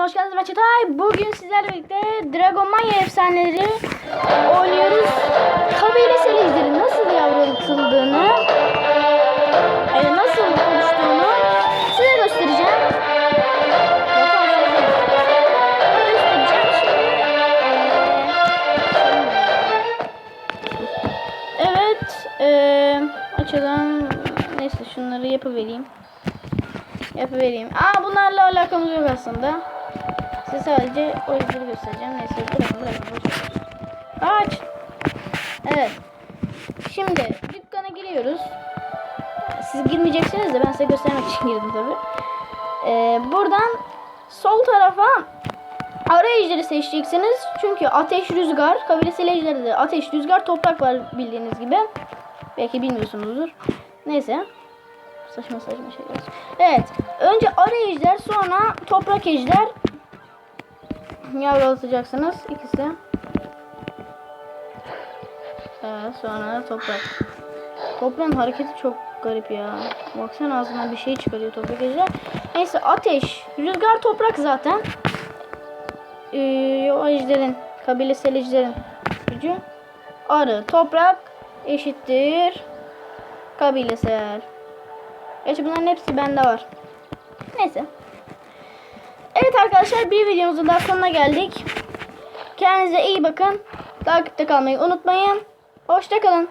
videoma hoş geldiniz ben Çetay. Bugün sizlerle birlikte Dragon Mania efsaneleri oynuyoruz. Kabile serizleri nasıl yavrulatıldığını, e, nasıl oluştuğunu size göstereceğim. Göstereceğim şimdi. e, Evet, e, açalım. Neyse şunları yapıvereyim. Yapıvereyim. Aa bunlarla alakamız yok aslında. Size sadece o yüzleri göstereceğim. Neyse bırakın bırakın. ver. Aç. Evet. Şimdi dükkana giriyoruz. Siz girmeyeceksiniz de ben size göstermek için girdim tabi. Ee, buradan sol tarafa ara seçeceksiniz. Çünkü ateş, rüzgar, kabilesel ejderde ateş, rüzgar, toprak var bildiğiniz gibi. Belki bilmiyorsunuzdur. Neyse. Saçma saçma şeyler. Evet. Önce ara sonra toprak ejder yavrulatacaksınız ikisi. Evet sonra toprak. Toprağın hareketi çok garip ya. Baksana ağzından bir şey çıkarıyor toprak ejder. Neyse ateş, rüzgar, toprak zaten. Ee, o ejderin, kabilesel ejderin gücü. Arı, toprak eşittir kabilesel. Gerçi bunların hepsi bende var. Neyse. Arkadaşlar bir videomuzun daha sonuna geldik. Kendinize iyi bakın. Takipte kalmayı unutmayın. Hoşçakalın.